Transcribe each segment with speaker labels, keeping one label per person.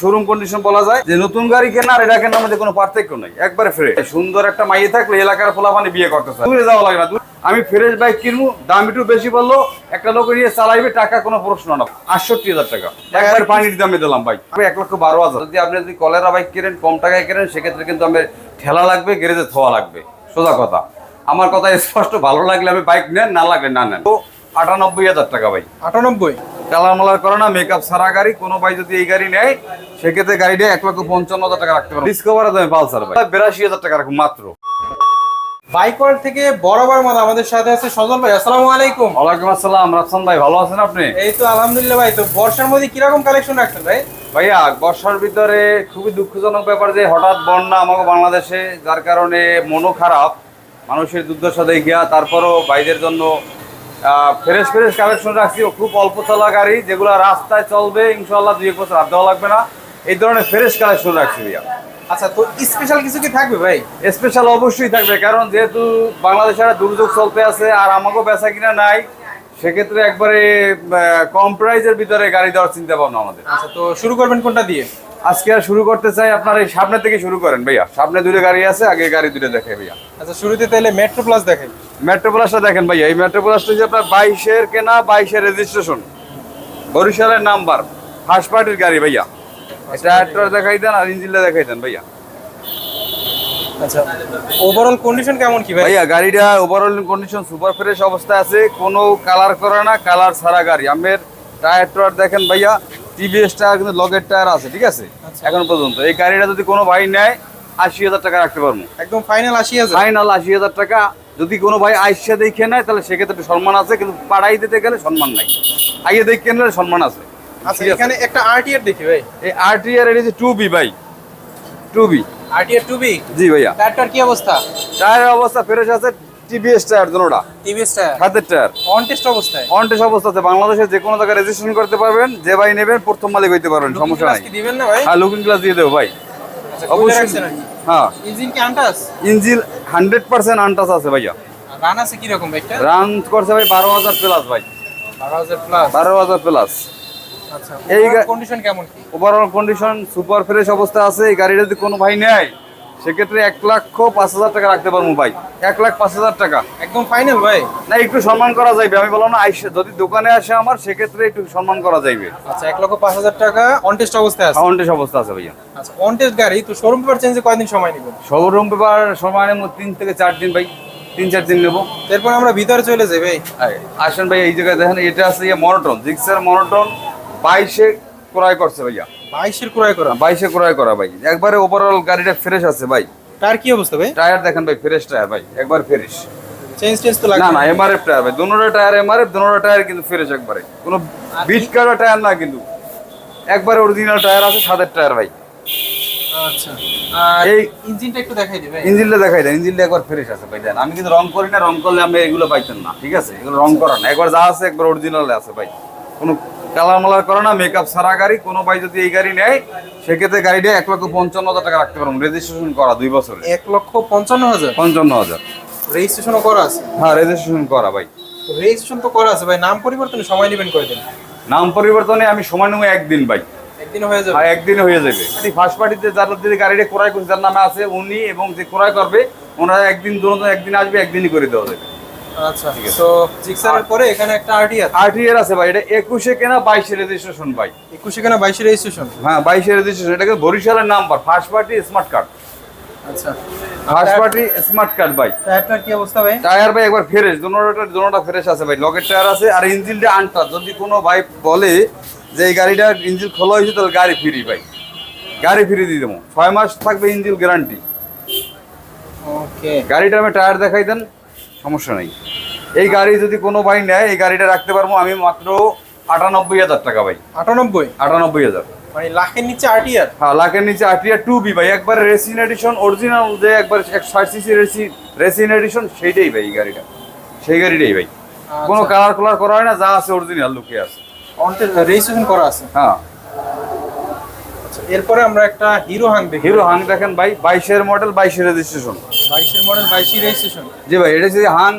Speaker 1: Showroom condition বলা যায়, যে নতুন গাড়ি কেনা আর এটা কেনার মধ্যে কোনো পার্থক্য নেই। একবারে ফ্রেশ সুন্দর একটা মাইয়ে থাকলে এলাকার ফলাফানি বিয়ে করতে চায়। দূরে যাওয়া লাগে না আমি ফ্রেশ বাইক কিনবো, দাম একটু বেশি বলল, একটা লোক নিয়ে চালাইবে, টাকা কোনো প্রশ্ন না। আটষট্টি হাজার টাকা। একবার পানির দামে দিলাম বাইক আমি এক লক্ষ বারো হাজার। যদি আপনি যদি কলেরা বাইক কেনেন, কম টাকায় কেনেন, সেক্ষেত্রে কিন্তু আমি ঠেলা লাগবে গ্যারেজে থোয়া লাগবে। সোজা কথা। আমার কথা স্পষ্ট, ভালো লাগলে আমি বাইক নেন, না লাগলে না নেন। তো আটানব্বই হাজার টাকা ভাই।
Speaker 2: আটানব্বই?
Speaker 1: কালার মালার করে না মেকআপ সারা গাড়ি কোনো ভাই যদি এই গাড়ি নেয় সেক্ষেত্রে গাড়িটা এক লক্ষ পঞ্চান্ন হাজার টাকা রাখতে পারব। ডিসকভার দামে পালসার ভাই। বিরাশি হাজার টাকা রাখুন মাত্র।
Speaker 2: থেকে বরাবর মতো আমাদের সাথে আছে সজল ভাই আসসালামু আলাইকুম।
Speaker 1: ওয়ালাইকুম আসসালাম রাফসান ভাই ভালো আছেন আপনি?
Speaker 2: এই তো আলহামদুলিল্লাহ ভাই তো বর্ষার মধ্যে কীরকম কালেকশন রাখছেন ভাই?
Speaker 1: ভাইয়া বর্ষার ভিতরে খুবই দুঃখজনক ব্যাপার যে হঠাৎ বন্যা আমাকে বাংলাদেশে যার কারণে মনও খারাপ মানুষের দুর্দশা দেখিয়া তারপরও ভাইদের জন্য ফ্রেশ ফ্রেশ কালেকশন রাখছি। ও খুব অল্প চলা গাড়ি যেগুলো রাস্তায় চলবে ইনশাল্লাহ দুই এক বছর হাত দেওয়া লাগবে না। এই ধরনের ফ্রেশ কালেকশন রাখছি ভাইয়া।
Speaker 2: আচ্ছা তো স্পেশাল কিছু কি থাকবে ভাই?
Speaker 1: স্পেশাল অবশ্যই থাকবে কারণ যেহেতু বাংলাদেশের একটা দুর্যোগ চলতে আছে আর আমাকেও বেচা কিনা নাই সেক্ষেত্রে একবারে কম প্রাইজের ভিতরে গাড়ি দেওয়ার চিন্তা ভাবনা আমাদের।
Speaker 2: আচ্ছা তো শুরু করবেন কোনটা দিয়ে?
Speaker 1: আজকে আর শুরু করতে চাই আপনার এই সামনে থেকে শুরু করেন ভাইয়া। সামনে দুটো গাড়ি আছে আগে গাড়ি দুটো দেখে ভাইয়া।
Speaker 2: আচ্ছা শুরুতে তাহলে মেট্রো প্লাস দেখাই।
Speaker 1: মেট্রো প্লাসটা দেখেন ভাইয়া এই মেট্রো প্লাসটা হচ্ছে আপনার বাইশের কেনা বাইশের রেজিস্ট্রেশন বরিশালের নাম্বার ফার্স্ট পার্টির গাড়ি ভাইয়া। টায়ারটা দেখাই দেন আর ইঞ্জিনটা দেখাই দেন ভাইয়া।
Speaker 2: আচ্ছা ওভারঅল কন্ডিশন কেমন কি
Speaker 1: ভাইয়া গাড়িটা ওভারঅল কন্ডিশন সুপার ফ্রেশ অবস্থায় আছে কোনো কালার করে না কালার ছাড়া গাড়ি। আমের টায়ার টায়ার দেখেন ভাইয়া টিভিএস টায়ার কিন্তু লগের টায়ার আছে ঠিক আছে? এখন পর্যন্ত। এই গাড়িটা যদি কোনো ভাই নেয় আশি হাজার টাকা রাখতে পারব।
Speaker 2: একদম ফাইনাল আশি হাজার।
Speaker 1: ফাইনাল আশি হাজার টাকা যদি কোনো ভাই আইসা দেখে নেয় তাহলে সেক্ষেত্রে একটু সম্মান আছে কিন্তু পাড়াই দিতে গেলে সম্মান নাই। আগে দেখে নিলে সম্মান আছে।
Speaker 2: আচ্ছা এখানে একটা আরটিআর দেখি ভাই।
Speaker 1: এই আরটিআর এর বি ভাই
Speaker 2: আরটিআর
Speaker 1: জি ভাইয়া।
Speaker 2: টায়ারটার কি অবস্থা?
Speaker 1: টায়ারের অবস্থা ফ্রেশ আছে টিভিএস টায়ার দুটোটা
Speaker 2: টিভিএস টায়ার?
Speaker 1: হাতের টায়ার।
Speaker 2: অন টেস্ট অবস্থায়?
Speaker 1: অবস্থাতে বাংলাদেশের যে কোনো জায়গায় রেজিস্ট্রেশন করতে পারবেন যে ভাই নেবেন প্রথম মালিক হইতে পারবেন সমস্যা নাই।
Speaker 2: দিবেন না ভাই?
Speaker 1: হ্যাঁ লুকিং গ্লাস দিয়ে দেবো ভাই। অবশ্যই।
Speaker 2: রাখছেন
Speaker 1: হ্যাঁ।
Speaker 2: ইঞ্জিন কি untouched?
Speaker 1: Engine hundred percent untouched আছে ভাইয়া।
Speaker 2: রান আছে কি বাইকটা
Speaker 1: রান করছে ভাই বারো হাজার প্লাস ভাই।
Speaker 2: বারো হাজার প্লাস
Speaker 1: বারো হাজার প্লাস
Speaker 2: আচ্ছা
Speaker 1: এই
Speaker 2: এই কন্ডিশন কেমন
Speaker 1: ওভারঅল কন্ডিশন সুপার ফ্রেশ অবস্থা আছে এই গাড়িটা যদি কোনো ভাই নেয় সেক্ষেত্রে এক লক্ষ পাঁচ হাজার টাকা রাখতে পারব ভাই। এক লাখ পাঁচ হাজার টাকা।
Speaker 2: একদম ফাইনাল ভাই।
Speaker 1: না একটু সম্মান করা যাইবে। আমি বললাম না আইসে যদি দোকানে আসে আমার সেক্ষেত্রে একটু সম্মান করা যাইবে।
Speaker 2: আচ্ছা এক লক্ষ পাঁচ হাজার টাকা অন টেস্ট অবস্থায় আছে।
Speaker 1: ফাউন্ডেশ অবস্থা আছে ভাইয়া।
Speaker 2: আচ্ছা অন টেস্ট গাড়ি তো শোরুম পেপার চেঞ্জে কয়দিন সময় নেবেন
Speaker 1: শোরুম পেপার সময় নেব তিন থেকে চার দিন ভাই। তিন চার দিন নেব।
Speaker 2: এরপর আমরা ভিতরে চলে যাই ভাই।
Speaker 1: আসেন ভাই এই জায়গায় দেখেন এটা আছে ইয়ে মনোটন। জিক্সার মনোটন বাইশে ক্রয় করছে ভাইয়া।
Speaker 2: বাইশের ক্রয় করা।
Speaker 1: বাইশে ক্রয় করা ভাই। একবারে ওভারঅল গাড়িটা ফ্রেশ আছে ভাই।
Speaker 2: তার কি অবস্থা ভাই?
Speaker 1: টায়ার দেখেন ভাই ফ্রেশ টায়ার ভাই একবার ফ্রেশ
Speaker 2: চেঞ্জ টেঞ্জ তো
Speaker 1: না
Speaker 2: লাগবে।
Speaker 1: না এমআরএফ টায়ার ভাই দুনোটা টায়ার এমআরএফ দুনোটা টায়ার কিন্তু ফ্রেশ একবারে। কোনো বিট কাটা টায়ার না কিন্তু। একবারে অরিজিনাল টায়ার আছে সাদের টায়ার ভাই।
Speaker 2: আচ্ছা। এই ইঞ্জিনটা একটু দেখাই দিবে
Speaker 1: ইঞ্জিনটা দেখাই দেন ইঞ্জিনটা একবার ফ্রেশ আছে ভাই দেন। আমি কিন্তু রং করি না রং করলে আমি এগুলো পাইতেন না ঠিক আছে? এগুলো রং করা না। একবার যা আছে একবার অরিজিনাল আছে ভাই। কোনো কালার মালার করে না মেকআপ সারা গাড়ি কোনো ভাই যদি এই গাড়ি নেয় সেক্ষেত্রে গাড়িটা এক লক্ষ পঞ্চান্ন হাজার টাকা রাখতে পারব। রেজিস্ট্রেশন করা দুই বছরে।
Speaker 2: এক লক্ষ পঞ্চান্ন হাজার?
Speaker 1: পঞ্চান্ন হাজার।
Speaker 2: রেজিস্ট্রেশনও করা আছে?
Speaker 1: হ্যাঁ রেজিস্ট্রেশন করা ভাই।
Speaker 2: রেজিস্ট্রেশন তো করা আছে ভাই। নাম পরিবর্তনে সময় নেবেন কয়দিন?
Speaker 1: নাম পরিবর্তনে আমি সময় নেব একদিন ভাই।
Speaker 2: একদিন হয়ে যাবে?
Speaker 1: আর একদিন হয়ে যাবে। ফার্স্ট পার্টিতে যার যদি গাড়িটা ক্রয় করছে যার নামে আছে উনি এবং যে ক্রয় করবে ওনারা একদিন দুজন একদিন আসবে একদিনই করে দেওয়া যাবে।
Speaker 2: আচ্ছা তো জিক্সারের পরে এখানে একটা আছে।
Speaker 1: আরটিআর আছে ভাই এটা কেনা রেজিস্ট্রেশন ভাই।
Speaker 2: কেনা রেজিস্ট্রেশন
Speaker 1: হ্যাঁ রেজিস্ট্রেশন এটাকে বরিশালের number first party smart card
Speaker 2: আচ্ছা।
Speaker 1: ফার্স্ট পার্টি স্মার্ট কার্ড ভাই।
Speaker 2: টায়ারটার কি অবস্থা ভাই?
Speaker 1: টায়ার ভাই একবার ফ্রেশ দুটোটা দুটোটা ফ্রেশ আছে ভাই। লকেট টায়ার আছে আর ইঞ্জিনটা আনটা। যদি কোনো ভাই বলে যে এই গাড়িটার ইঞ্জিন খোলা হয়েছে তাহলে গাড়ি ফ্রি ভাই। গাড়ি ফ্রি দিয়ে দেবো। ছয় মাস থাকবে ইঞ্জিন গ্যারান্টি
Speaker 2: ওকে
Speaker 1: গাড়িটা আমি টায়ার দেখাই দেন। সমস্যা নেই। এই গাড়ি যদি কোনো ভাই নেয় এই গাড়িটা রাখতে পারব আমি মাত্র আটানব্বই হাজার টাকা ভাই।
Speaker 2: আটানব্বই?
Speaker 1: আটানব্বই হাজার।
Speaker 2: মানে লাখের নিচে আরটিআর
Speaker 1: হ্যাঁ লাখের নিচে টু বি ভাই। একবার রেসিন এডিশন অরিজিনাল যে একবার এক ষাট সিসি রেসি রেসিন এডিশন সেইটাই ভাই এই গাড়িটা। সেই গাড়িটাই ভাই। কোনো কালার কালার করা হয় না যা আছে অরিজিনাল লুকে আছে।
Speaker 2: রেজিস্ট্রেশন করা আছে?
Speaker 1: হ্যাঁ।
Speaker 2: আচ্ছা এরপরে আমরা একটা হিরো হাং দেখি।
Speaker 1: হিরো হাং দেখেন ভাই বাইশের মডেল বাইশের রেজিস্ট্রেশন
Speaker 2: বাইশের মডেল বাইশি রেজিস্ট্রেশন
Speaker 1: জি ভাই এটা হচ্ছে হাং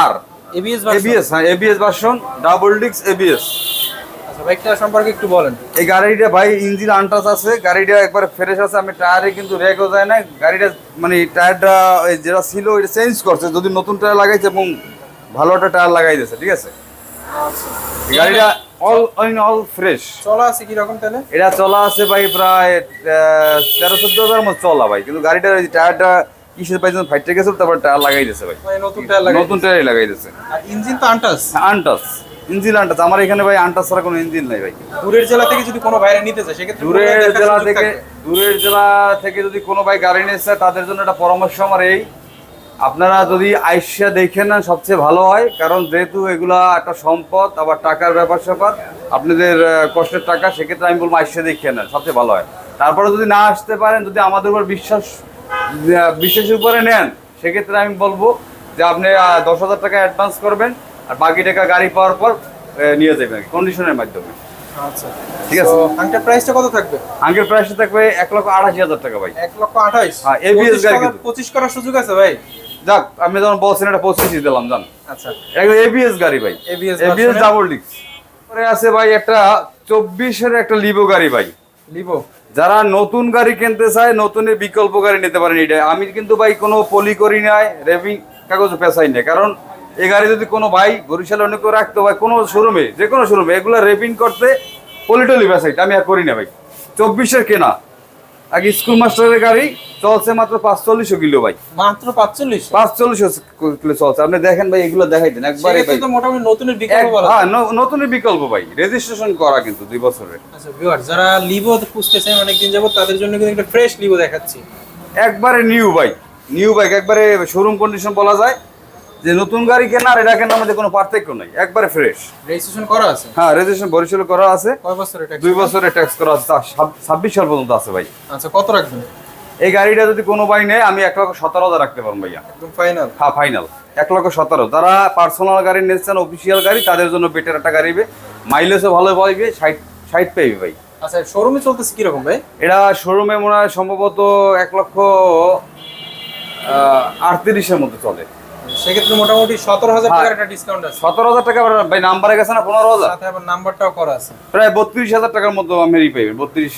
Speaker 1: আর।
Speaker 2: এবিএস
Speaker 1: এবিএস হ্যাঁ এবিএস ভার্সন ডাবল ডিক্স এবিএস
Speaker 2: আচ্ছা বাইকটা সম্পর্কে একটু বলেন।
Speaker 1: এই গাড়িটা ভাই ইঞ্জিন আছে গাড়িটা একবার ফ্রেশ আছে আমি টায়ারে কিন্তু যায় না গাড়িটা মানে টায়ারটা যেটা ছিল ওইটা চেঞ্জ করছে। যদি নতুন টায়ার লাগাইছে এবং ভালো একটা টায়ার লাগাই দিয়েছে ঠিক আছে? এই গাড়িটা অল ইন অল ফ্রেশ
Speaker 2: চলা আছে কি রকম তাহলে?
Speaker 1: এটা চলা আছে ভাই প্রায় তেরো চোদ্দ হাজার মতো চলা ভাই। কিন্তু গাড়িটার টায়ারটা কিসের পাইছে ফাইটে গেছিল তারপর টায়ার লাগাই দিয়েছে ভাই।
Speaker 2: নতুন টায়ার লাগে
Speaker 1: নতুন টায়ারই লাগাই দিয়েছে।
Speaker 2: আর ইঞ্জিন তো আনটাস।
Speaker 1: আনটাস। ইঞ্জিন আনটাস। আমার এখানে ভাই আনটাস ছাড়া কোনো ইঞ্জিন নাই ভাই।
Speaker 2: দূরের জেলা থেকে যদি কোনো বাইরে নিতে চায় সেক্ষেত্রে
Speaker 1: দূরের জেলা থেকে দূরের জেলা থেকে যদি কোনো ভাই গাড়ি নিচ্ছে তাদের জন্য একটা পরামর্শ আমার এই। আপনারা যদি আইসা দেখেন নেন সবচেয়ে ভালো হয়। কারণ যেহেতু এগুলা একটা সম্পদ আবার টাকার ব্যাপার স্যাপার আপনাদের কষ্টের টাকা সেক্ষেত্রে আমি বলব আইসা দেখে নেন সবচেয়ে ভালো হয়। তারপরে যদি না আসতে পারেন যদি আমাদের উপর বিশ্বাস বিশ্বাসের উপরে নেন সেক্ষেত্রে আমি বলব যে আপনি দশ হাজার টাকা অ্যাডভান্স করবেন আর বাকি টাকা গাড়ি পাওয়ার পর নিয়ে যাবেন কন্ডিশনের মাধ্যমে।
Speaker 2: আচ্ছা।
Speaker 1: ঠিক আছে।
Speaker 2: তো প্রাইসটা কত থাকবে?
Speaker 1: আঙ্কের প্রাইস থাকবে এক লক্ষ আঠাশি হাজার টাকা ভাই।
Speaker 2: এক লক্ষ আঠাইশ?
Speaker 1: হ্যাঁ, ABS গাড়ি কিন্তু।
Speaker 2: পঁচিশ করার সুযোগ আছে ভাই?
Speaker 1: যাক আমি যখন বলছেন এটা পঁচিশই দিলাম জান।
Speaker 2: আচ্ছা।
Speaker 1: একদম এবিএস গাড়ি ভাই। এবিএস? ডাবল ডিস্ক পরে আছে ভাই একটা চব্বিশের একটা লিভো গাড়ি ভাই।
Speaker 2: লিবো
Speaker 1: যারা নতুন গাড়ি কিনতে চায় নতুনের বিকল্প গাড়ি নিতে পারেন এটা। আমি কিন্তু ভাই কোনো পলি করি নাই রেভিং কাগজ পেশাই নাই। কারণ এই গাড়ি যদি কোনো ভাই বরিশালে অনেক রাখতে ভাই, কোনো শোরুমে যে কোনো শোরুমে এগুলো রেপিং করতে পলিটলি পেশাইটা আমি আর করি না ভাই। চব্বিশের কেনা। আগে স্কুল মাস্টারের গাড়ি চলছে মাত্র পাঁচচল্লিশশো কিলো ভাই।
Speaker 2: মাত্র পাঁচচল্লিশ
Speaker 1: পাঁচচল্লিশশো কিলো চলছে। আপনি দেখেন ভাই এগুলো দেখাই দেন একবারে ভাই।
Speaker 2: তো মোটামুটি নতুনের বিকল্প
Speaker 1: হ্যাঁ নতুনের বিকল্প ভাই। রেজিস্ট্রেশন করা কিন্তু দুই বছরের।
Speaker 2: আচ্ছা ভিউয়ার যারা লিভো খুঁজতেছে অনেকদিন যাবত তাদের জন্য কিন্তু একটা ফ্রেশ লিভো দেখাচ্ছি।
Speaker 1: একবারে নিউ বাইক নিউ বাইক একবারে শোরুম কন্ডিশন বলা যায়। যে নতুন গাড়ি কেনা আর এটা কেনার মধ্যে কোনো পার্থক্য নাই একবারে ফ্রেশ
Speaker 2: রেজিস্ট্রেশন করা আছে?
Speaker 1: হ্যাঁ রেজিস্ট্রেশন বরিশাল করা আছে।
Speaker 2: কয় বছর এটা
Speaker 1: দুই বছরের ট্যাক্স করা আছে ছাব্বিশ সাল পর্যন্ত আছে ভাই।
Speaker 2: আচ্ছা কত রাখবেন?
Speaker 1: এই গাড়িটা যদি কোনো ভাই নেয় আমি এক লক্ষ সতেরো হাজার রাখতে পারব ভাইয়া।
Speaker 2: একদম ফাইনাল
Speaker 1: হ্যাঁ ফাইনাল এক লক্ষ সতেরো। যারা পার্সোনাল গাড়ি নিচ্ছেন অফিসিয়াল গাড়ি তাদের জন্য বেটার একটা গাড়ি মাইলেজও ভালো পাইবে ষাট ষাট পাইবে ভাই।
Speaker 2: আচ্ছা শোরুমে চলতেছে কীরকম ভাই?
Speaker 1: এটা শোরুমে মনে হয় সম্ভবত এক লক্ষ আটত্রিশের মতো চলে।
Speaker 2: সেক্ষেত্রে মোটামুটি সতেরো হাজার
Speaker 1: হ্যাঁ।
Speaker 2: টাকার একটা ডিসকাউন্ট আছে।
Speaker 1: সতেরো হাজার টাকা ভাই নাম্বারে গেছে না পনেরো হাজার?
Speaker 2: সাথে আবার নাম্বারটাও করা আছে।
Speaker 1: প্রায় বত্রিশ হাজার টাকার মতো আমি পাইবে বত্রিশ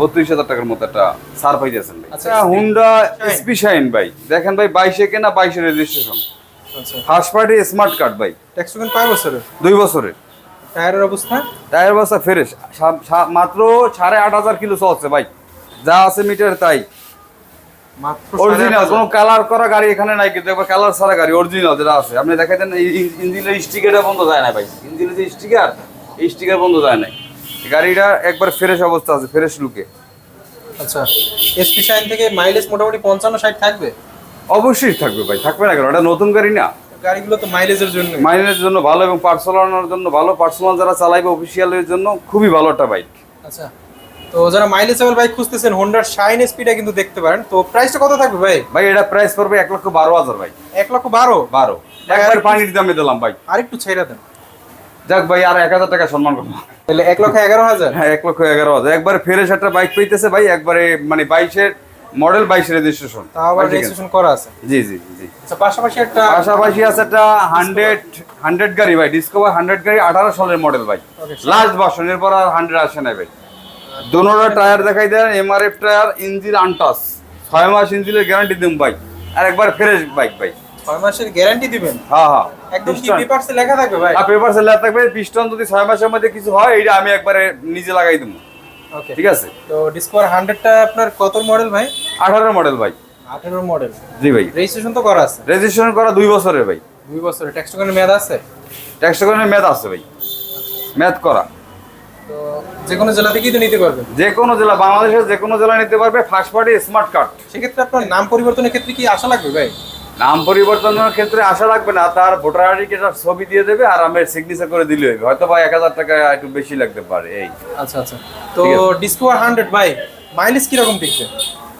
Speaker 1: বত্রিশ হাজার টাকার মতো একটা সার পাইতেছেন ভাই।
Speaker 2: আচ্ছা,
Speaker 1: আচ্ছা হুন্ডা
Speaker 2: Shine।
Speaker 1: এসপি শাইন ভাই। দেখেন ভাই বাইশে কেনা বাইশে রেজিস্ট্রেশন
Speaker 2: আচ্ছা।
Speaker 1: ফার্স্ট পার্টি স্মার্ট কার্ড ভাই।
Speaker 2: ট্যাক্স কয় বছরের?
Speaker 1: দুই বছরের।
Speaker 2: টায়ারের অবস্থা?
Speaker 1: টায়ার বস্তা ফ্রেশ মাত্র সাড়ে আট হাজার কিলো চলছে ভাই। যা আছে মিটার তাই। অরিজিনাল কোনো কালার করা গাড়ি এখানে নাই কিন্তু একবার কালার ছাড়া গাড়ি অরিজিনাল যেটা আছে। আপনি ইঞ্জিনের স্টিকারটা বন্ধ যায় না ভাই। ইঞ্জিনের যে স্টিকার এই স্টিকার বন্ধ যায় না। গাড়িটা একবার ফ্রেশ অবস্থা আছে ফ্রেশ লুকে
Speaker 2: আচ্ছা এসপি থেকে মাইলেজ মোটামুটি পঞ্চান্ন ষাট থাকবে?
Speaker 1: অবশ্যই থাকবে ভাই থাকবে না কেন? এটা নতুন গাড়ি না।
Speaker 2: গাড়িগুলো তো মাইলেজের জন্য।
Speaker 1: মাইলেজের জন্য ভালো এবং পার্সোনাল জন্য ভালো। পার্সোনাল যারা চালাইবে অফিসিয়ালের জন্য খুবই ভালো একটা বাইক
Speaker 2: আচ্ছা তো যারা মাইলেজেবল বাইক খুঁজতেছেন হোন্ডার শাইন এসপিটা কিন্তু দেখতে পারেন। তো প্রাইসটা কত থাকবে ভাই?
Speaker 1: ভাই এটা প্রাইস পড়বে এক লক্ষ বারো হাজার ভাই।
Speaker 2: এক লক্ষ বারো?
Speaker 1: বারো। একবার পানির দামে দিলাম ভাই।
Speaker 2: আরেকটু ছেড়ে দেন।
Speaker 1: যাক ভাই আর এক হাজার টাকা সম্মান করব।
Speaker 2: তাহলে এক লক্ষ এগারো হাজার?
Speaker 1: হ্যাঁ এক লক্ষ এগারো হাজার। একবারে ফ্রেশ একটা বাইক পেইতেছে ভাই একবারে মানে বাইশের মডেল বাইশ রেজিস্ট্রেশন
Speaker 2: তাও আবার রেজিস্ট্রেশন করা আছে।
Speaker 1: জি জি জি।
Speaker 2: আচ্ছা পাশাপাশি একটা
Speaker 1: পাশাপাশি আছে একটা হান্ড্রেড হান্ড্রেড গাড়ি ভাই ডিসকভার হান্ড্রেড গাড়ি আঠারো সালের মডেল ভাই। লাস্ট ভার্সন এরপর আর হান্ড্রেড আসে না ভাই। দোনোটা টায়ার দেখাই দেন এমআরএফ টায়ার ইঞ্জিন আনটাস ছয় মাস ইঞ্জিনের গ্যারান্টি দিন বাইক আর একবার ফ্রেশ বাইক ভাই।
Speaker 2: ছয় মাসের গ্যারান্টি দিবেন?
Speaker 1: হ্যাঁ হ্যাঁ।
Speaker 2: একদম কি পেপারসে লেখা থাকবে ভাই?
Speaker 1: পেপার সেলার থাকবে। পিস্টন যদি ছয় মাসের মধ্যে কিছু হয় এটা আমি একবারে নিজে লাগাই দেবো।
Speaker 2: ওকে
Speaker 1: ঠিক আছে?
Speaker 2: তো ডিসকভার হান্ড্রেডটা আপনার কত মডেল ভাই?
Speaker 1: আঠারো মডেল ভাই।
Speaker 2: আঠেরো মডেল
Speaker 1: জি ভাই।
Speaker 2: রেজিস্ট্রেশন তো করা আছে?
Speaker 1: রেজিস্ট্রেশন করা দুই বছরের ভাই।
Speaker 2: দুই বছরের। ট্যাক্স টোকেনের মেয়াদ আছে?
Speaker 1: ট্যাক্স করে ম্যাথ আছে ভাই। ম্যাথ করা।
Speaker 2: তো যে কোনো জেলা থেকেই তো নিতে পারবেন?
Speaker 1: যে কোনো জেলা বাংলাদেশের যে কোনো জেলা নিতে পারবে ফার্স্ট পার্টি স্মার্ট কার্ড
Speaker 2: সেক্ষেত্রে আপনার নাম পরিবর্তনের ক্ষেত্রে কি আশা লাগবে ভাই?
Speaker 1: নাম পরিবর্তনের ক্ষেত্রে আশা রাখবে না তার ভোটার আইডি কার্ডের ছবি দিয়ে দেবে আর আমি সিগনেচার করে দিলে হবে। হয়তো ভাই এক হাজার টাকা একটু বেশি লাগতে পারে এই।
Speaker 2: আচ্ছা আচ্ছা। তো ডিসকভার হান্ড্রেড ভাই মাইলেজ কীরকম টিকবে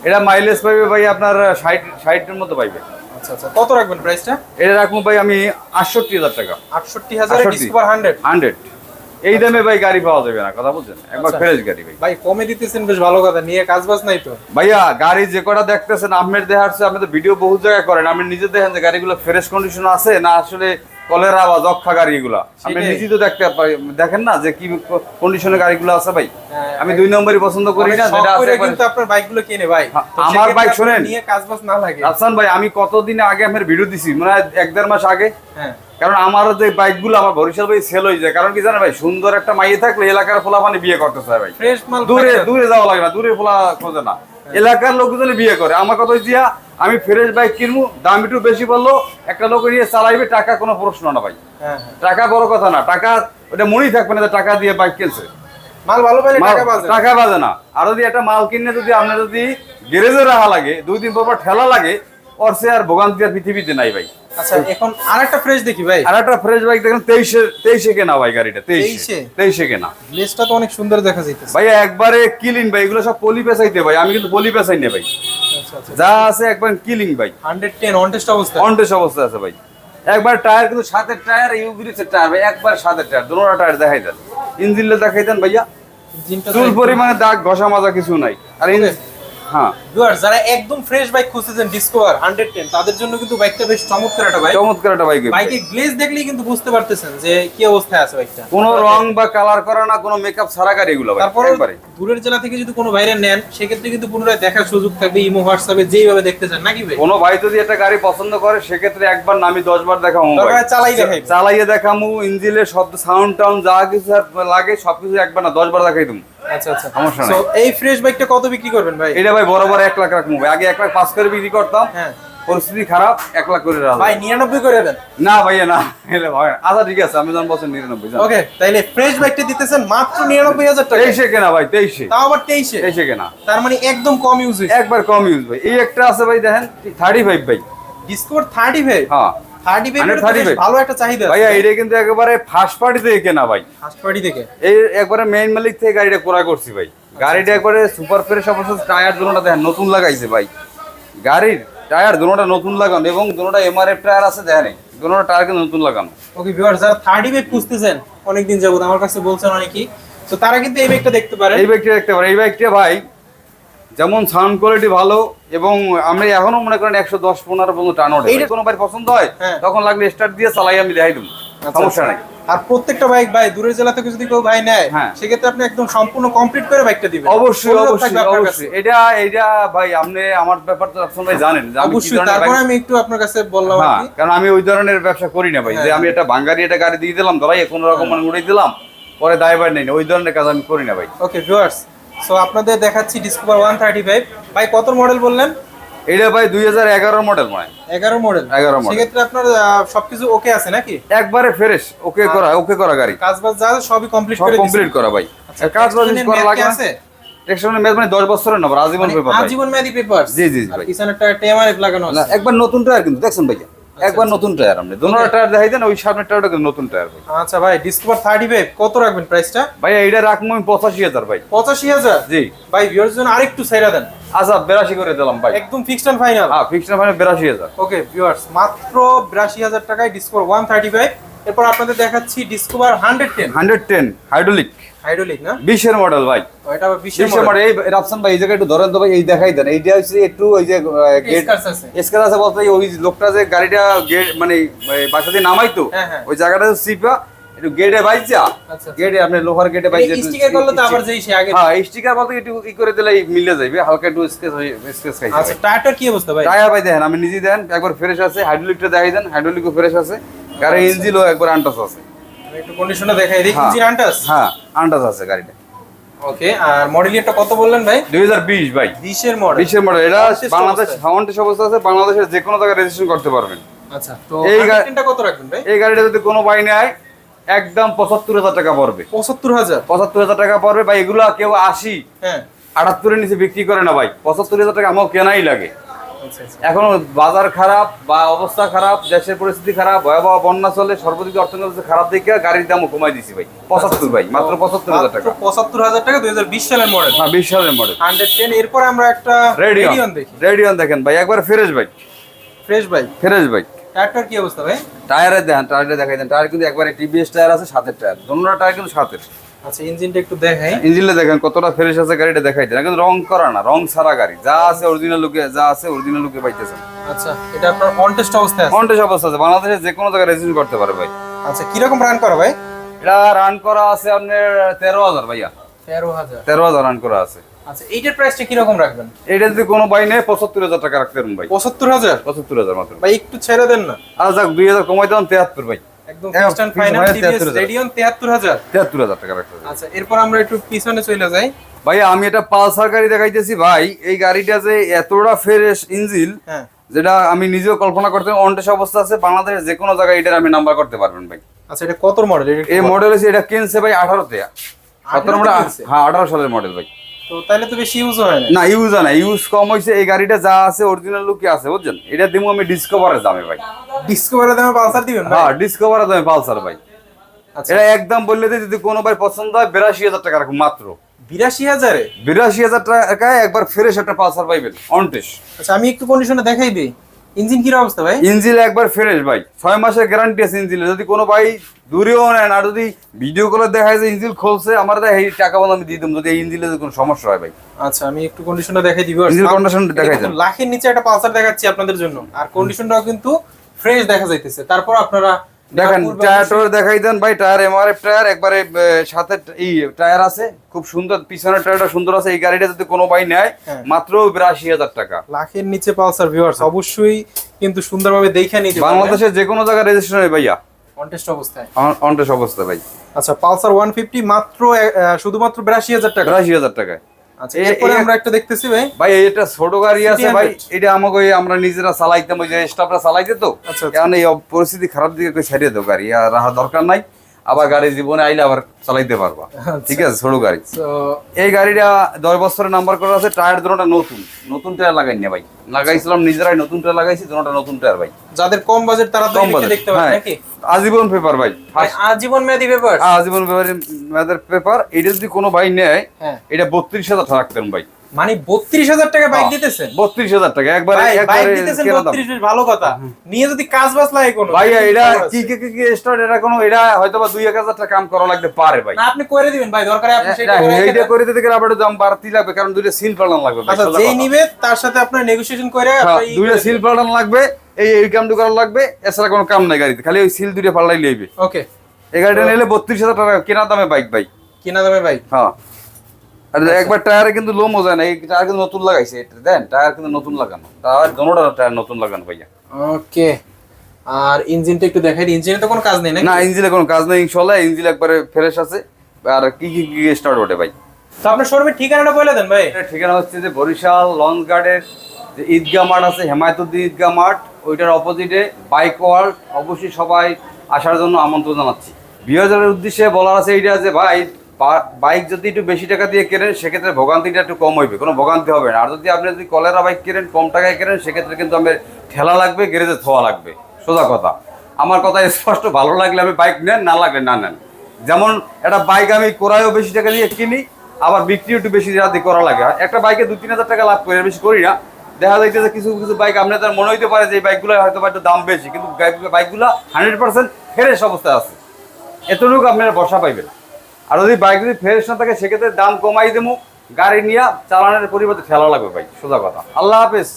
Speaker 1: এটা মাইলেজ পাইবে ভাই আপনার ষাট ষাটের মতো পাইবে।
Speaker 2: আচ্ছা আচ্ছা। কত রাখবেন প্রাইসটা
Speaker 1: এটা রাখব ভাই আমি আটষট্টি হাজার টাকা।
Speaker 2: আটষট্টি হাজারে
Speaker 1: 68
Speaker 2: ডিসকভার হান্ড্রেড
Speaker 1: হান্ড্রেড এই দামে ভাই গাড়ি পাওয়া যাবে না কথা বলছেন একবার
Speaker 2: আচ্ছা।
Speaker 1: ফ্রেশ গাড়ি ভাই।
Speaker 2: ভাই কমে দিতেছেন বেশ ভালো কথা নিয়ে কাজ বাজ নাই তো?
Speaker 1: ভাইয়া গাড়ি যে কটা দেখতেছেন আহমেদ দেহারছে আপনি তো ভিডিও বহু জায়গায় করেন আপনি নিজে দেখেন যে গাড়িগুলো ফ্রেশ কন্ডিশন আছে না আসলে কলেরা বা যক্ষা আপনি
Speaker 2: সেটাই।
Speaker 1: তো দেখতে পাই- দেখেন না যে কি কন্ডিশনের গাড়িগুলো আছে ভাই।
Speaker 2: হ্যাঁ,
Speaker 1: আমি দুই নম্বরই পছন্দ করি না যেটা আছে
Speaker 2: কিন্তু আপনার বাইকগুলো কিনে ভাই?
Speaker 1: হ্যাঁ, আমার বাইক শোনেন।
Speaker 2: নিয়ে কাজ বাজ না লাগে।
Speaker 1: রাফসান ভাই আমি কতদিন আগে আমার ভিডিও দিছি মানে এক দেড় মাস আগে।
Speaker 2: হ্যাঁ।
Speaker 1: কারণ আমার যে বাইকগুলো আমার বরিশাল ভাই সেল হয়ে যায় কারণ কি জানেন ভাই সুন্দর একটা মাইয়ে থাকলে এলাকার ফোলাফানি বিয়ে করতে চায় ভাই। দূরে দূরে যাওয়া লাগে না দূরে ফোলা খোঁজে না। এলাকার লোকজন বিয়ে করে। আমার কথা দিয়া আমি ফ্রেশ বাইক কিনবো দাম একটু বেশি বলল একটা লোক নিয়ে চালাইবে টাকা কোনো প্রশ্ন না ভাই।
Speaker 2: হ্যাঁ হ্যাঁ।
Speaker 1: টাকা বড় কথা না টাকা ওটা মনেই থাকবে না টাকা দিয়ে বাইক কিনছে।
Speaker 2: মাল ভালো পাইলে টাকা বাজে
Speaker 1: না। আর যদি একটা মাল কিনে যদি আপনার যদি গ্যারেজে রাখা লাগে দুই দিন পর পর ঠেলা লাগে ওর সে আর ভোগান্তি আর পৃথিবীতে নাই ভাই।
Speaker 2: আচ্ছা এখন আরেকটা ফ্রেশ দেখি ভাই।
Speaker 1: আর একটা ফ্রেশ বাইক দেখেন কেনা ভাই গাড়িটা কেনা।
Speaker 2: লেসটা তো অনেক সুন্দর দেখা যাইতেছে।
Speaker 1: ভাই একবারে ভাই এগুলো সব পলি ভাই আমি কিন্তু পলি পেঁচাই না ভাই।
Speaker 2: আচ্ছা আচ্ছা।
Speaker 1: যা আছে একবার কিলিং ভাই।
Speaker 2: অবস্থা।
Speaker 1: অবস্থা আছে ভাই। একবার টায়ার কিন্তু সাতের টায়ার ইউগ্রিসের টায়ার ভাই একবার সাতের টায়ার দুটো টায়ার দেখাই দেন। ইঞ্জিনলে দেখাই দেন ভাইয়া।
Speaker 2: ইঞ্জিনটা
Speaker 1: চুল পরিমাণে দাগ ঘষা মাজা কিছু নাই। আর ইঞ্জিন হ্যাঁ।
Speaker 2: ভিউয়ার্স যারা একদম ফ্রেশ বাইক খুঁজতেছেন ডিসকভার হান্ড্রেড টেন তাদের জন্য কিন্তু বাইকটা বেশ চমৎকার একটা বাইক
Speaker 1: চমৎকার একটা বাইক
Speaker 2: বাইকে গ্লেজ দেখলেই কিন্তু বুঝতে পারতেছেন যে কি অবস্থায় আছে বাইকটা
Speaker 1: কোনো রং বা কালার করা না কোনো মেকআপ ছাড়া গাড়ি এগুলো ভাই
Speaker 2: দূরের জেলা থেকে যদি কোনো বাইরে নেন সেক্ষেত্রে কিন্তু পুনরায় দেখার সুযোগ থাকবে ইমো হোয়াটসঅ্যাপে যেইভাবে দেখতে চান নাকি ভাই?
Speaker 1: কোনো ভাই যদি একটা গাড়ি পছন্দ করে সেক্ষেত্রে একবার না আমি দশ বার ভাই।
Speaker 2: চালাই দেখাইবো।
Speaker 1: চালাইয়ে দেখামু ইঞ্জিনের শব্দ সাউন্ড টাউন যা কিছু লাগে সবকিছু একবার না দশ বার দেখাই তুমি
Speaker 2: আচ্ছা আচ্ছা।
Speaker 1: সমস্যা নাই।
Speaker 2: এই ফ্রেশ বাইকটা কত বিক্রি করবেন ভাই?
Speaker 1: এটা ভাই বরাবর এক লাখ রাখব আগে এক লাখ পাঁচ করে বিক্রি করতাম।
Speaker 2: হ্যাঁ।
Speaker 1: পরিস্থিতি খারাপ এক লাখ করে রাখলাম
Speaker 2: ভাই নিরানব্বই করে দেন।
Speaker 1: না ভাইয়া না। এলে হয় আচ্ছা ঠিক আছে আমি বছর নিরানব্বই
Speaker 2: ওকে তাইলে ফ্রেশ বাইকটা দিতেছেন মাত্র নিরানব্বই হাজার টাকা।
Speaker 1: তেইশে কেনা ভাই তেইশে।
Speaker 2: তাও আবার তেইশে?
Speaker 1: তেইশে কেনা।
Speaker 2: তার মানে একদম কম ইউজ
Speaker 1: একবার কম ইউজ ভাই। এই একটা আছে ভাই দেখেন থার্টি ফাইভ ভাই।
Speaker 2: ডিসকভার থার্টি ফাইভ
Speaker 1: হ্যাঁ।
Speaker 2: থার্টি
Speaker 1: 135
Speaker 2: ভালো একটা চাহিদা
Speaker 1: ভাইয়া এটা কিন্তু একেবারে ফার্স্ট পার্টি থেকে কেনা ভাই।
Speaker 2: ফার্স্ট পার্টি থেকে?
Speaker 1: এই একবারে মেইন মালিক থেকে গাড়িটা ক্রয় করছি ভাই। গাড়িটা একবারে সুপার ফ্রেশ টায়ার দুটোটা দেখেন নতুন লাগাইছে ভাই। গাড়ির টায়ার দুটোটা নতুন লাগানো এবং দুটোটা এমআরএফ টায়ার আছে দেখেন দুটোটা টায়ার কিন্তু নতুন লাগানো।
Speaker 2: ওকে ভিউয়ার যারা থার্টি ফাইভ খুঁজতেছেন অনেকদিন যাবত আমার কাছে বলছেন অনেকেই। তো তারা কিন্তু এই বাইকটা দেখতে পারেন।
Speaker 1: এই বাইকটা দেখতে পারেন। এই বাইকটা ভাই যেমন সাউন্ড কোয়ালিটি ভালো এবং আমি এখনও মনে করেন একশো দশ পনেরো পর্যন্ত টান ওঠে কোনো ভাই পছন্দ হয়
Speaker 2: হ্যাঁ।
Speaker 1: তখন লাগলে স্টার্ট দিয়ে চালাই আমি দেখাই দেবো। সমস্যা নাই।
Speaker 2: আর প্রত্যেকটা বাইক ভাই দূরের জেলা থেকে যদি কেউ ভাই নেয়
Speaker 1: হ্যাঁ।
Speaker 2: সেক্ষেত্রে আপনি একদম সম্পূর্ণ কমপ্লিট করে বাইকটা দিবেন।
Speaker 1: অবশ্যই অবশ্যই এটা এটা ভাই আপনি আমার ব্যাপার তো আপনি ভাই জানেন যে আমি কি
Speaker 2: অবশ্যই তারপর আমি একটু আপনার কাছে বললাম
Speaker 1: হ্যাঁ কারণ আমি ওই ধরনের ব্যবসা করি না ভাই। যে
Speaker 2: হ্যাঁ।
Speaker 1: আমি একটা বাঙ্গারি একটা গাড়ি দিয়ে দিলাম ধরাই কোনো রকম মানে উড়িয়ে দিলাম পরে দায়বার নেই না ওই ধরনের কাজ আমি করি না ভাই।
Speaker 2: ওকে ভিউয়ার্স সো আপনাদের দেখাচ্ছি ডিসকভার ওয়ান থার্টি ফাইভ ভাই কত মডেল বললেন?
Speaker 1: এটা ভাই দুই হাজার এগারো মডেল মানে
Speaker 2: এগারো মডেল
Speaker 1: 11 model।
Speaker 2: সেক্ষেত্রে আপনার সবকিছু ওকে আছে নাকি?
Speaker 1: একবারে ফ্রেশ ওকে করা ওকে করা গাড়ি।
Speaker 2: কাজ বাজ যা সবই কমপ্লিট করে
Speaker 1: কমপ্লিট করা ভাই। কাজ বাজ করা লাগে
Speaker 2: আছে?
Speaker 1: টেকশনের মেয়াদ মানে দশ বছরের নেব আজীবন পেপার
Speaker 2: আজীবন মেয়াদি পেপার
Speaker 1: জি, জি, ভাই।
Speaker 2: পিছনে একটা টেমারেফ লাগানো আছে।
Speaker 1: একবার নতুন টায়ার কিন্তু দেখছেন ভাইয়া একবার নতুন টায়ার আপনি। দুনো টায়ার দেখাই দেন ওই সামনের টায়ারটা নতুন টায়ার ভাই।
Speaker 2: আচ্ছা ভাই ডিসকভার থার্টি ফাইভ কত রাখবেন প্রাইসটা
Speaker 1: ভাই এইটা রাখব আমি পঁচাশি হাজার ভাই।
Speaker 2: পঁচাশি হাজার?
Speaker 1: জি।
Speaker 2: ভাই ভিউয়ার্স জন্য আরেকটু ছাইরা দেন।
Speaker 1: আচ্ছা বেরাশি করে দিলাম ভাই।
Speaker 2: একদম ফিক্সড এন্ড ফাইনাল
Speaker 1: হ্যাঁ fixed and final 82000
Speaker 2: okay viewers মাত্র বিরাশি হাজার টাকায় ডিসকভার ওয়ান থার্টি ফাইভ এরপর আপনাদের দেখাচ্ছি Discover hundred ten
Speaker 1: hundred ten hydraulic
Speaker 2: hydraulic না?
Speaker 1: বিশের মডেল ভাই।
Speaker 2: এটা আবার বিশের
Speaker 1: বিশের মডেল এই রাফসান ভাই এই জায়গায় একটু ধরেন তো ভাই এই দেখাই দেন। এইটা হচ্ছে একটু ওই যে গেট
Speaker 2: আছে।
Speaker 1: বলতে ওই লোকটা যে গাড়িটা গেট মানে বাসা দিয়ে নামাইতো
Speaker 2: হ্যাঁ, হ্যাঁ।
Speaker 1: ওই জায়গাটা সিপা। একটু গেটে বাইজা
Speaker 2: আচ্ছা।
Speaker 1: গেটে আপনি লোহার গেটে বাইজা
Speaker 2: স্টিকার করলে তো আবার যেই সে আগে
Speaker 1: হ্যাঁ স্টিকার বলতে একটু ই করে দিলে মিলে যাবে হালকা একটু স্কেচ স্কেচ খাইছে
Speaker 2: আচ্ছা টায়ারটার কি অবস্থা ভাই?
Speaker 1: টায়ার ভাই দেখেন আমি নিজে দেন একবার ফ্রেশ আছে হাইড্রোলিকটা দেখাই দেন হাইড্রোলিকও ফ্রেশ আছে। গাড়ির ইঞ্জিনও একবার আন্টাস আছে।
Speaker 2: একটু কন্ডিশনটা দেখাই দিই
Speaker 1: হ্যাঁ।
Speaker 2: ইঞ্জিন আন্টাস
Speaker 1: হ্যাঁ আন্টাস আছে গাড়িটা।
Speaker 2: ওকে আর মডেল ইয়ারটা কত বললেন ভাই?
Speaker 1: দুই হাজার বিশ ভাই।
Speaker 2: 20 এর মডেল
Speaker 1: বিশের মডেল এটা বাংলাদেশ। হাওয়ান্টেস অবস্থা আছে বাংলাদেশের যে কোনো জায়গায় রেজিস্ট্রেশন করতে পারবেন।
Speaker 2: আচ্ছা তো
Speaker 1: এই
Speaker 2: গাড়িটা কত রাখবেন ভাই?
Speaker 1: এই গাড়িটা যদি কোনো বাই নেয় একদম পঁচাত্তর হাজার টাকা পড়বে।
Speaker 2: 75000
Speaker 1: পঁচাত্তর হাজার টাকা পড়বে ভাই এগুলা কেউ আশি
Speaker 2: হ্যাঁ।
Speaker 1: আটাত্তরের নিচে বিক্রি করে না ভাই। পঁচাত্তর হাজার টাকা আমার কেনাই লাগে।
Speaker 2: আচ্ছা আচ্ছা
Speaker 1: এখনও বাজার খারাপ বা অবস্থা খারাপ দেশের পরিস্থিতি খারাপ ভয়াবহ বন্যা চলে সর্বদিক অর্থনীতি খারাপ দেখে গাড়ির দামও কমাই দিছি ভাই। পঁচাত্তর ভাই মাত্র পঁচাত্তর হাজার টাকা।
Speaker 2: মাত্র 75000 টাকা 2020 সালের মডেল
Speaker 1: হ্যাঁ বিশ সালের মডেল
Speaker 2: 110 এরপর আমরা একটা
Speaker 1: রেডিয়ন
Speaker 2: দেখি।
Speaker 1: রেডিয়ন দেখেন ভাই একবার fresh bike
Speaker 2: fresh bike
Speaker 1: fresh bike
Speaker 2: টায়ারটার কি অবস্থা ভাই?
Speaker 1: টায়ারে দেন টায়ারে দেখাই দেন। টায়ার কিন্তু একবারে টিভিএস টায়ার আছে সাতের টায়ার দোনোটা টায়ার কিন্তু সাতের।
Speaker 2: আচ্ছা ইঞ্জিনটা একটু দেখাই।
Speaker 1: ইঞ্জিনটা দেখেন কতটা ফ্রেশ আছে গাড়িটা দেখাই দেন। কিন্তু রং করা না রং ছাড়া গাড়ি। যা আছে অরিজিনাল লুকে যা আছে অরিজিনাল লুকে পাইতেছেন।
Speaker 2: আচ্ছা এটা আপনার অন টেস্ট অবস্থায় আছে?
Speaker 1: কন্টেস্ট অবস্থা আছে। বাংলাদেশে যে কোনো জায়গায় রেজিস্ট্রেশন করতে পারে ভাই।
Speaker 2: আচ্ছা কীরকম রান করা ভাই?
Speaker 1: এটা রান করা আছে আপনার তেরো হাজার ভাইয়া।
Speaker 2: তেরো হাজার।
Speaker 1: রান করা আছে।
Speaker 2: আচ্ছা এইটার প্রাইসটা কীরকম রাখবেন?
Speaker 1: এটা যদি কোনো বাই নেই পঁচাত্তর হাজার টাকা রাখতে পারবেন ভাই।
Speaker 2: পঁচাত্তর হাজার?
Speaker 1: পঁচাত্তর হাজার মাত্র।
Speaker 2: ভাই একটু ছেড়ে দেন না।
Speaker 1: আর যাক দুই হাজার কমাই দেন তেহাত্তর ভাই।
Speaker 2: একদম এন্ড ফাইনাল টিভিএস রেডিয়ন তেহাত্তর হাজার।
Speaker 1: তেহাত্তর হাজার। টাকা রাখতে
Speaker 2: আচ্ছা এরপর আমরা একটু পিছনে চলে যাই।
Speaker 1: ভাই আমি এটা পালসার গাড়ি দেখাইতেছি ভাই। এই গাড়িটা যে এতটা ফ্রেশ ইঞ্জিল
Speaker 2: হ্যাঁ।
Speaker 1: যেটা আমি নিজেও কল্পনা করতে অনটেস অবস্থা আছে বাংলাদেশের যে কোনো জায়গায় এটার আমি নাম্বার করতে পারবেন ভাই।
Speaker 2: আচ্ছা এটা কত মডেল
Speaker 1: এই মডেল আছে এটা কিনছে ভাই আঠারোতে। সতেরো
Speaker 2: 18
Speaker 1: মডেল? হ্যাঁ আঠারো সালের মডেল ভাই।
Speaker 2: তো তাহলে তো বেশি ইউজ হয় না
Speaker 1: ইউজ হয় না ইউজ কম হয়েছে এই গাড়িটা যা আছে অরিজিনাল লুকি আছে বুঝছেন? এটা দিমু আমি ডিসকভারের দামে ভাই।
Speaker 2: ডিসকভারের দামে পালসার দিবেন
Speaker 1: হ্যাঁ ডিসকভারের দামে পালসার ভাই।
Speaker 2: আচ্ছা।
Speaker 1: এটা একদম বললে যদি কোনো ভাই পছন্দ হয় বিরাশি হাজার টাকা রাখুন মাত্র।
Speaker 2: বিরাশি হাজারে?
Speaker 1: বিরাশি হাজার টাকায় একবার ফ্রেশ একটা পালসার পাইবেন
Speaker 2: আচ্ছা আমি একটু কন্ডিশনে দেখাই দিই। ইঞ্জিন কি অবস্থা ভাই?
Speaker 1: ইঞ্জিন একবার ফ্রেশ ভাই। ছয় মাসের গ্যারান্টি আছে ইঞ্জিলে যদি কোনো ভাই দূরেও নেন আর যদি ভিডিও কলে দেখায় যে ইঞ্জিন খুলছে আমার দেয় এই টাকা বন্ধ আমি দিয়ে দিম যদি এই ইঞ্জিলে যদি কোনো সমস্যা হয় ভাই।
Speaker 2: আচ্ছা আমি একটু কন্ডিশনটা দেখাই দিব।
Speaker 1: ইঞ্জিন কন্ডিশনটা দেখাই দেন।
Speaker 2: লাখের নিচে একটা পালসার দেখাচ্ছি আপনাদের জন্য। আর কন্ডিশনটাও কিন্তু ফ্রেশ দেখা যাইতেছে। তারপর আপনারা
Speaker 1: দেখেন টায়ার দেখাই দেন ভাই টায়ার এমআরএফ টায়ার একবারে সাথে এই টায়ার আছে খুব সুন্দর পিছনের টায়ারটা সুন্দর আছে এই গাড়িটা যদি কোনো ভাই নেয়
Speaker 2: হ্যাঁ।
Speaker 1: মাত্র বিরাশি হাজার টাকা।
Speaker 2: লাখের নিচে পালসার ভিউয়ার্স অবশ্যই কিন্তু সুন্দরভাবে দেখে নিতে
Speaker 1: বাংলাদেশের যে কোনো জায়গায় রেজিস্ট্রেশন হয় ভাইয়া।
Speaker 2: কন্টেস্ট অবস্থায়।
Speaker 1: অনটেস অবস্থা ভাই।
Speaker 2: আচ্ছা পালসার ওয়ান ফিফটি মাত্র শুধুমাত্র বিরাশি হাজার টাকা?
Speaker 1: বিরাশি হাজার টাকায়।
Speaker 2: আচ্ছা এরপরে আমরা একটা দেখতেছি ভাই।
Speaker 1: ভাই এটা ছোট গাড়ি আছে ভাই এটা আমাকে আমরা নিজেরা চালাইতাম ওই যে স্টাফরা চালাইতে তো।
Speaker 2: আচ্ছা, আচ্ছা।
Speaker 1: কারণ এই পরিস্থিতি খারাপ দিকে ছাড়িয়ে ছেড়ে দাও গাড়ি আর রাহা দরকার নাই। আবার গাড়ি জীবনে আইলে আবার চালাইতে পারবা।
Speaker 2: আচ্ছা।
Speaker 1: ঠিক আছে ছোট গাড়ি। এই গাড়িটা দশ বছরের নাম্বার করা আছে টায়ার দুটোটা নতুন। নতুন টায়ার লাগাই না ভাই। লাগাইছিলাম নিজেরাই নতুন টায়ার লাগাইছি দুটোটা নতুন টায়ার ভাই।
Speaker 2: যাদের কম বাজেট তারা
Speaker 1: কম বাজেট
Speaker 2: দেখতে পারে
Speaker 1: হ্যাঁ।
Speaker 2: নাকি?
Speaker 1: আজীবন পেপার ভাই
Speaker 2: আজীবন মেয়াদি পেপার
Speaker 1: আজীবন পেপারের পেপার এটা যদি কোনো ভাই নেয়
Speaker 2: হ্যাঁ।
Speaker 1: এটা বত্রিশ হাজার টাকা রাখতেন ভাই।
Speaker 2: মানে বত্রিশ হাজার টাকা বাইক
Speaker 1: হ্যাঁ।
Speaker 2: দিতেছেন?
Speaker 1: বত্রিশ হাজার টাকা একবারে
Speaker 2: ভাই
Speaker 1: কেনা
Speaker 2: বত্রিশ ভালো কথা। নিয়ে যদি কাজ বাজ লাগে কোনো
Speaker 1: ভাইয়া এটা কি কি স্টার্ট এটা কোনো এটা হয়তো বা দুই এক হাজার টাকা কাম করা লাগতে পারে ভাই।
Speaker 2: আপনি করে দিবেন ভাই দরকারে আপনি করে রেখে
Speaker 1: এইটা করে দিতে গেলে একটু দাম বাড়তি লাগবে কারণ দুইটা সিল পাল্টান লাগবে ভাই,
Speaker 2: আচ্ছা যেই নিবে তার সাথে আপনার নেগোসিয়েশন করে
Speaker 1: হ্যাঁ,
Speaker 2: আপনি ই
Speaker 1: দুইটা সিল পাল্টান লাগবে এই এই কামটা করা লাগবে এছাড়া কোনো কাম নাই গাড়িতে খালি ওই সিল দুইটা পাল্টাই লইবে।
Speaker 2: ওকে
Speaker 1: এই গাড়িটা নিলে বত্রিশ হাজার টাকা কেনার দামে বাইক ভাই।
Speaker 2: কিনা দামে বাইক
Speaker 1: হ্যাঁ। একবার টায়ারে কিন্তু লো মজা নাই এই টায়ার কিন্তু নতুন লাগাইছে এটা দেন টায়ার কিন্তু নতুন লাগানো। টায়ার দোনোটা টায়ার নতুন লাগানো ভাইয়া।
Speaker 2: ওকে আর ইঞ্জিনটা একটু দেখাই ইঞ্জিনে তো কোনো কাজ নেই
Speaker 1: না ইঞ্জিনে কোনো কাজ নেই ইনশাল্লাহ ইঞ্জিন একবারে ফ্রেশ আছে। আর কি কি কি স্টার্ট ওঠে ভাই?
Speaker 2: তো আপনার শোরুমের ঠিকানাটা বলে দেন ভাই।
Speaker 1: ঠিকানা হচ্ছে যে বরিশাল লঞ্চ গার্ডের যে ঈদগাহ মাঠ আছে হেমায়তুদ্দিন ঈদগাহ মাঠ ওইটার অপোজিটে বাইক ওয়ার্ল্ড অবশ্যই সবাই আসার জন্য আমন্ত্রণ জানাচ্ছি। বিহারের উদ্দেশ্যে বলার আছে এইটা যে ভাই বাইক যদি একটু বেশি টাকা দিয়ে কেনেন, সেক্ষেত্রে ভোগান্তিটা একটু কম হইবে। কোনো ভোগান্তি হবে না। আর যদি আপনি যদি কলেরা বাইক কেনেন, কম টাকায় কেনেন, সেক্ষেত্রে কিন্তু আমি ঠেলা লাগবে গ্যারেজে থোয়া লাগবে। সোজা কথা। আমার কথা স্পষ্ট, ভালো লাগলে আমি বাইক নেন, না লাগলে না নেন। যেমন একটা বাইক আমি কোরাইও বেশি টাকা দিয়ে কিনি, আবার বিক্রি একটু বেশি দিয়ে করা লাগে। একটা বাইকে দু তিন হাজার টাকা লাভ করি বেশি করি না। দেখা যাইতেছে কিছু কিছু বাইক আপনাদের মনে হইতে পারে যে এই বাইকগুলো হয়তো একটু দাম বেশি, কিন্তু বাইকগুলো হান্ড্রেড পার্সেন্ট ফ্রেশ অবস্থায় আছে। এতটুকু আপনারা বসা পাইবেন। আর যদি বাইক যদি ফ্রেশ না থাকে, সেক্ষেত্রে দাম কমাই দেবো। গাড়ি নিয়ে চালানোর পরিবর্তে ঠেলা লাগবে ভাই, সোজা কথা। আল্লাহ হাফেজ।